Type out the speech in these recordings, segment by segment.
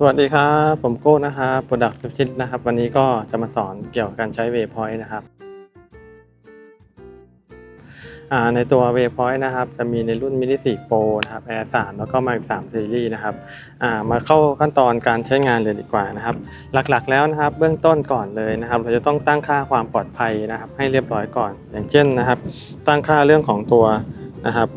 สวัสดีครับ ผมโก้นะครับ Product s p e c i a l i s t นะครับ วันนี้ก็จะมาสอนเกี่ยวกับการใช้ Waypoint นะครับในตัว Waypoint นะครับ จะมีในรุ่น Mini 4 Pro นะครับ Air 3 แล้วก็ Mark 3 Series นะครับมาเข้าขั้นตอนการใช้งานเลยดีกว่านะครับ หลักๆแล้วนะครับ เบื้องต้นก่อนเลยนะครับ เราจะต้องตั้งค่าความปลอดภัยนะครับ ให้เรียบร้อยก่อน อย่างเช่นนะครับ ตั้งค่าเรื่องของตัวนะครับ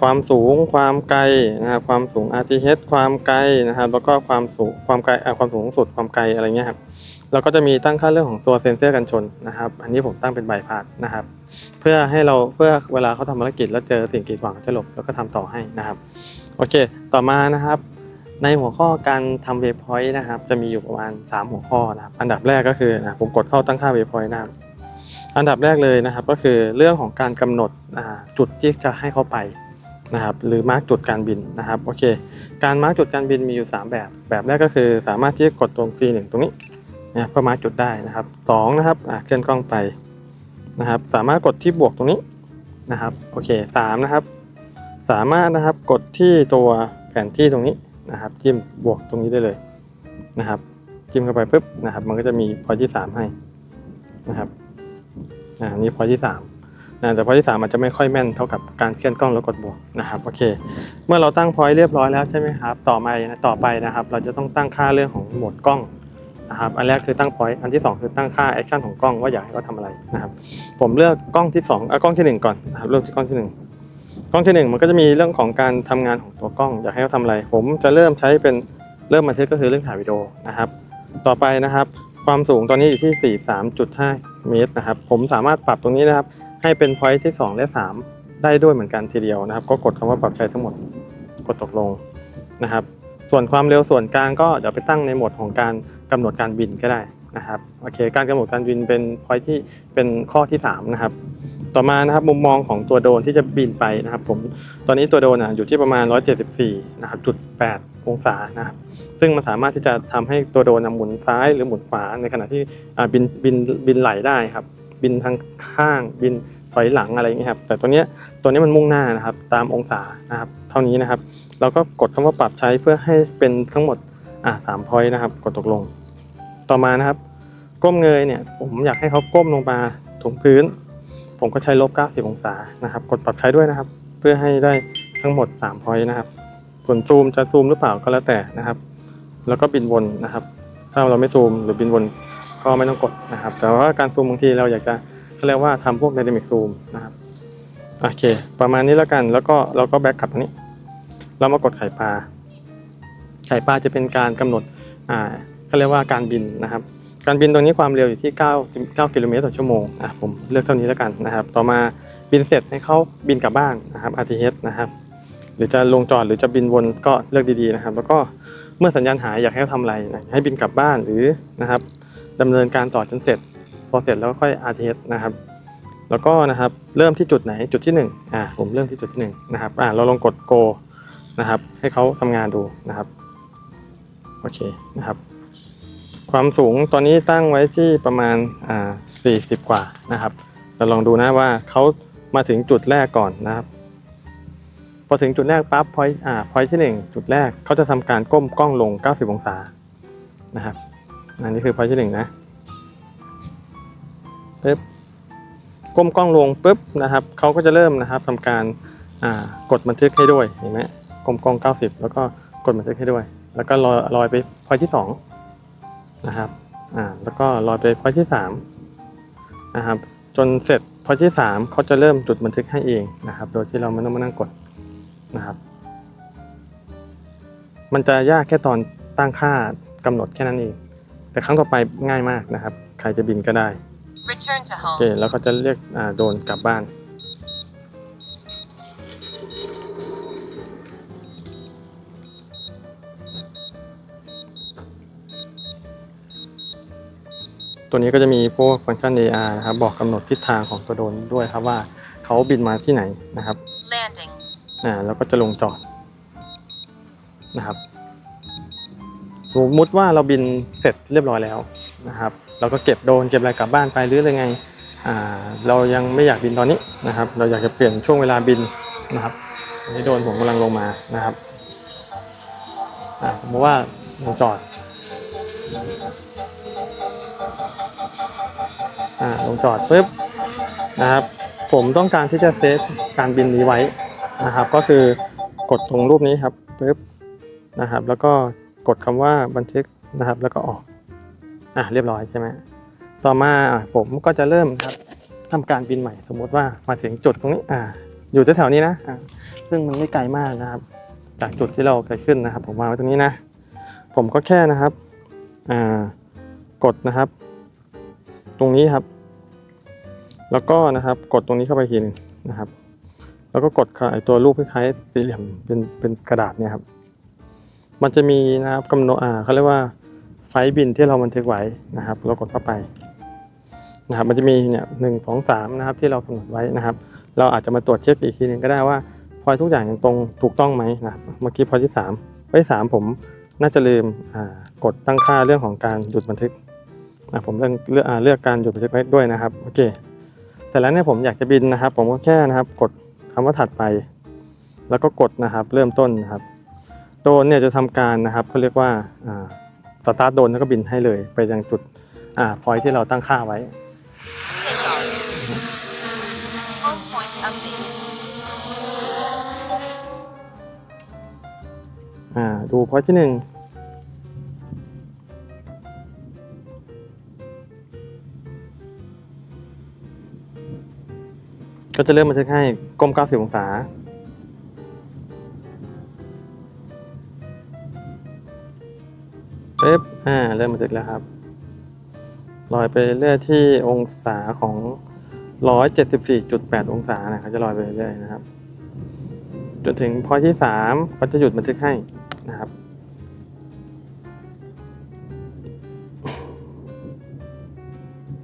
ความสูงความไกลนะครับความสูง RTH ความไกลนะครับแล้วก็ความสูงความไกลความสูงสุดความไกลอะไรเงี้ยครับเราก็จะมีตั้งค่าเรื่องของตัวเซนเซอร์กันชนนะครับ อันนี้ผมตั้งเป็นใบพัดนะครับ เพื่อให้เราเพื่อเวลาเขาทำภารกิจแล้วเจอสิ่งกีดขวางจะหลบแล้วก็ทำต่อให้นะครับโอเค ต่อมานะครับ ในหัวข้อการทำเวพอยต์นะครับ จะมีอยู่ประมาณ 3 หัวข้อนะครับ อันดับแรกก็คือนะผมกดเข้าตั้งค่าเวพอยต์นะครับ อันดับแรกเลยนะครับก็คือเรื่องของการกำหนดจุดที่จะให้เขาไปนะครับหรือมาร์กจุดการบินนะครับโอเคการมาร์กจุดการบินมีอยู่ 3 แบบ แบบแรกก็คือสามารถที่จะกดตรง C1 ตรงนี้นะครับเพื่อมาร์กจุดได้นะครับสองนะครับเคลื่อนกล้องไปนะครับสามารถกดที่บวกตรงนี้นะครับโอเคสามนะครับสามารถนะครับกดที่ตัวแผนที่ตรงนี้นะครับจิ้มบวกตรงนี้ได้เลยนะครับจิ้มเข้าไปปุ๊บนะครับมันก็จะมีพอยที่ 3 ให้นะครับ อ่านี่พอยที่3นะแต่พอยที่3อาจจะไม่ค่อยแม่นเท่ากับการเคลื่อนกล้องแล้วกดบวกนะครับโอเค เมื่อเราตั้งพอยเรียบร้อยแล้วใช่ไหมครับต่อไปนะต่อไปนะครับ เราจะต้องตั้งค่าเรื่องของโหมดกล้องนะครับอันแรกคือตั้งพอยอันที่ 2 คือตั้งค่าแอคชั่นของกล้องว่าอยากให้เขาทำอะไรนะครับผมเลือกกล้องที่2เอากล้องที่ 1 ก่อนนะครับเริ่มที่กล้องที่ 1 กล้องที่หนึ่งมันก็จะมีเรื่องของการทำงานของตัวกล้อง อยากให้เขาทำอะไร ผมจะเริ่มใช้เป็นเริ่มบันทึกก็คือเรื่องถ่ายวิดีโอนะครับ ต่อไปนะครับ ความสูงตอนนี้อยู่ที่ 43.5 เมตรนะครับ ผมสามารถปรับตรงนี้นะครับ ให้เป็นพอยที่ 2 และ 3 ได้ด้วยเหมือนกันทีเดียวนะครับ ก็กดคำว่าปรับใช้ทั้งหมด กดตกลงนะครับ ส่วนความเร็วส่วนกลางก็เดี๋ยวไปตั้งในโหมดของการกำหนดการบินก็ได้นะครับ โอเค การกำหนดการบินเป็นพอยที่เป็นข้อที่ 3 นะครับ ต่อมานะครับมุมมองของตัวโดรนที่จะบินไปนะครับ ผม ตอนนี้ตัวโดรนอะอยู่ที่ประมาณ 174นะครับจุด8 องศานะครับซึ่งมันสามารถที่จะทำให้ตัวโดรนหมุนซ้ายหรือหมุนขวาในขณะที่บินบินบินไหลได้ครับ บินทางข้างบินถอยหลังอะไรอย่างเงี้ครับแต่ตัวเนี้ยตัวนี้มันมุ่งหน้านะครับตามองศานะครับ เท่านี้นะครับ เราก็กดคำว่าปรับใช้เพื่อให้เป็นทั้งหมดอ่าสามพอยต์นะครับ กดตกลง ต่อมานะครับ ก้มเงยเนี่ยผมอยากให้เขาก้มลงมาถึงพื้น ผมก็ใช้ลบ90องศานะครับ กดปรับใช้ด้วยนะครับ เพื่อให้ได้ทั้งหมด3พอยต์นะครับ ส่วนซูมจะซูมหรือเปล่าก็แล้วแต่นะครับ แล้วก็บินวนนะครับ ถ้าเราไม่ซูมหรือบินวนก็ไม่ต้องกดนะครับ แต่ว่าการซูมบางทีเราอยากจะเขาเรียกว่าทำพวก dynamic zoom นะครับโอเค ประมาณนี้แล้วกันแล้วก็เราก็แบ็กกลับตรงนี้ เรามากดไข่ปลาไข่ปลาจะเป็นการกำหนดอ่าเขาเรียกว่าการบินนะครับ การบินตรงนี้ความเร็วอยู่ที่ 9 9กิโลเมตรต่อชั่วโมงอะผมเลือกเท่านี้แล้วกันนะครับ ต่อมาบินเสร็จให้เขาบินกลับบ้านนะครับ RTH นะครับ หรือจะลงจอดหรือจะบินวนก็เลือกดีๆนะครับ แล้วก็เมื่อสัญญาณหายอยากให้เขาทำอะไรนะให้บินกลับบ้านหรือนะครับดำเนินการต่อจนเสร็จ พอเสร็จแล้วก็ค่อย RTH นะครับ แล้วก็นะครับเริ่มที่จุดไหนจุดที่1อ่าผมเริ่มที่จุดที่1นะครับอ่าเราลองกด go นะครับ ให้เขาทำงานดูนะครับโอเคนะครับ ความสูงตอนนี้ตั้งไว้ที่ประมาณอ่า40 กว่านะครับเราลองดูนะว่าเขามาถึงจุดแรกก่อนนะครับ อถึงจุดแรกปั๊บพอยอ่าพอยที่ 1 จุดแรกเขาจะทำการก้มกล้องลง 90 องศานะครับอันนี้คือพอยที่1นะปึ๊บก้มกล้องลงปุ๊บนะครับเขาก็จะเริ่มนะครับทำการอ่ากดบันทึกให้ด้วยเห็นไหมก้มกล้อง 90 แล้วก็กดบันทึกให้ด้วย แล้วก็ลอยลอยไปพอยที่2นะครับอ่าแล้วก็รอยไปพอยที่สามนะครับจนเสร็จพอยที่สามเขาจะเริ่มจุดบันทึกให้เองนะครับ โดยที่เราไม่ต้องมานั่งกด นะครับ มันจะยากแค่ตอนตั้งค่ากำหนดแค่นั้นเอง แต่ครั้งต่อไปง่ายมากนะครับ ใครจะบินก็ได้ Return to โอเค home. แล้วก็จะเรียกอ่าโดรนกลับบ้าน ตัวนี้ก็จะมีพวกฟังก์ชัน AR นะครับ บอกกำหนดทิศทางของตัวโดรนด้วยครับว่าเขาบินมาที่ไหนนะครับ Landing. อ่าแล้วก็จะลงจอดนะครับ สมมุติว่าเราบินเสร็จเรียบร้อยแล้วนะครับเราก็เก็บโดรนเก็บอะไรกลับบ้านไปหรืออะไรไงอ่าเรายังไม่อยากบินตอนนี้นะครับ เราอยากจะเปลี่ยนช่วงเวลาบินนะครับอันนี้โดรนผมกำลังลงมานะครับอ่าสมมติว่าลงจอดอ่าลงจอดปุ๊บนะครับผมต้องการที่จะเซฟการบินนี้ไว้ นะครับ ก็คือกดตรงรูปนี้ครับปุ๊บนะครับ แล้วก็กดคำว่าบันทึกนะครับ แล้วก็ออกอะเรียบร้อยใช่ไหมต่อมาผมก็จะเริ่มครับทำการบินใหม่สมมุติว่ามาถึงจุดตรงนี้อ่าอยู่แถวๆนี้นะอ่าซึ่งมันไม่ไกลมากนะครับ จากจุดที่เราเคยขึ้นนะครับ ผมวางไว้ตรงนี้นะ ผมก็แค่นะครับอ่ากดนะครับ ตรงนี้ครับ แล้วก็นะครับกดตรงนี้เข้าไปทีหนึงนะครับ แล้วก็กดไอตัวรูปคล้ายๆสี่เหลี่ยมเป็นเป็นกระดาษเนี่ยครับมันจะมีนะครับกำหนดอ่าเขาเรียกว่าไฟบินที่เราบันทึกไว้นะครับ เรากดเข้าไปนะครับมันจะมีเนี่ยหนึ่งสองสามนะครับที่เรากำหนดไว้นะครับ เราอาจจะมาตรวจเช็คอีกทีหนึ่งก็ได้ว่าพอยทุกอย่างยังตรงถูกต้องไหมนะเมื่อกี้พอยที่สามพอยที่สามผมน่าจะลืมอ่ากดตั้งค่าเรื่องของการหยุดบันทึกอะผมเลือกเลือกเลือกการหยุดบันทึกไว้ด้วยนะครับโอเคแต่แล้วเนี่ยผมอยากจะบินนะครับ ผมก็แค่นะครับกด คำว่าถัดไป แล้วก็กดนะครับ เริ่มต้นนะครับโดนเนี่ยจะทำการนะครับเขาเรียกว่าสตาร์ทโดนแล้วก็บินให้เลย ไปยังจุดอ่าพอยที่เราตั้งค่าไว้อ่าดูพอยที่หนึ่ง ก็จะเริ่มบันทึกให้ก้ม 90 องศาปึ๊บอ่า เริ่มบันทึกแล้วครับลอยไปเรื่อยที่องศาของ 174.8 องศานะครับจะลอยไปเรื่อยนะครับ จนถึงพอยที่3ก็จะหยุดบันทึกให้นะครับ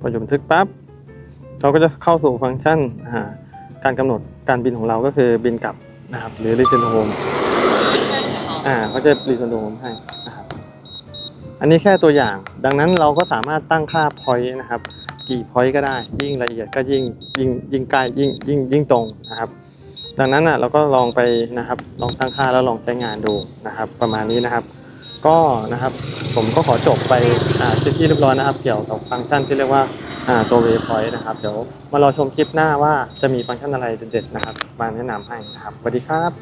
พอหยุดบันทึกปั๊บเราก็จะเข้าสู่ฟังก์ชันอ่า การกำหนดการบินของเราก็คือบินกลับนะครับหรือ return to home Return to home. อ่าเขาจะ return to home ให้นะครับอันนี้แค่ตัวอย่าง ดังนั้นเราก็สามารถตั้งค่า point นะครับ กี่ point ก็ได้ ยิ่งละเอียดก็ยิ่งยิ่งยิ่งใกล้ยิ่งยิ่งยิ่งตรงนะครับดังนั้นอะเราก็ลองไปนะครับลองตั้งค่าแล้วลองใช้งานดูนะครับ ประมาณนี้นะครับ ก็นะครับผมก็ขอจบไปอ่าที่เรียบร้อยนะครับ เกี่ยวกับฟังก์ชันที่เรียกว่า อ่าตัว waypoint นะครับ เดี๋ยวมารอชมคลิปหน้าว่าจะมีฟังก์ชันอะไรเด็ดๆนะครับ มาแนะนำให้นะครับสวัสดีครับ